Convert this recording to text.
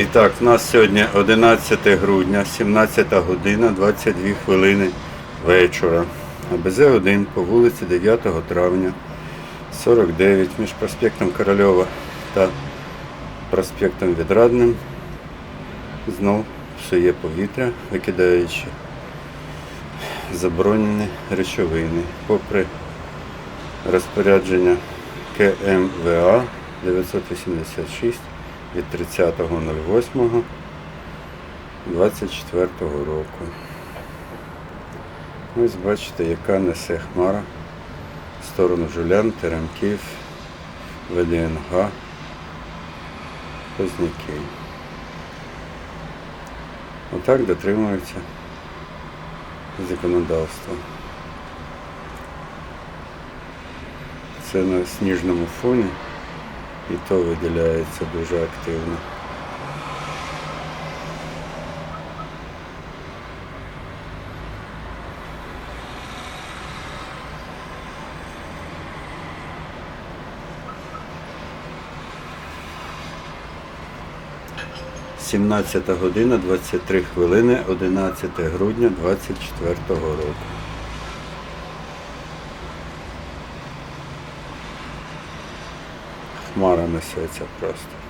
І так, у нас сьогодні 11 грудня, 17 година, 22 хвилини вечора. На БЗ-1 по вулиці 9 травня, 49 між проспектом Корольова та проспектом Відрадним. Знов псує повітря, викидаючи заборонені речовини. Попри розпорядження КМВА 986 від 30.08.24 року. Ось бачите, яка несе хмара в сторону Жулян, Теремків, ВДНГ, Позняків. Отак дотримуються законодавства. Це на сніжному фоні і то виділяється дуже активно. Сімнадцята година 23 хвилини 11 грудня 24 року. Хмара несеться просто.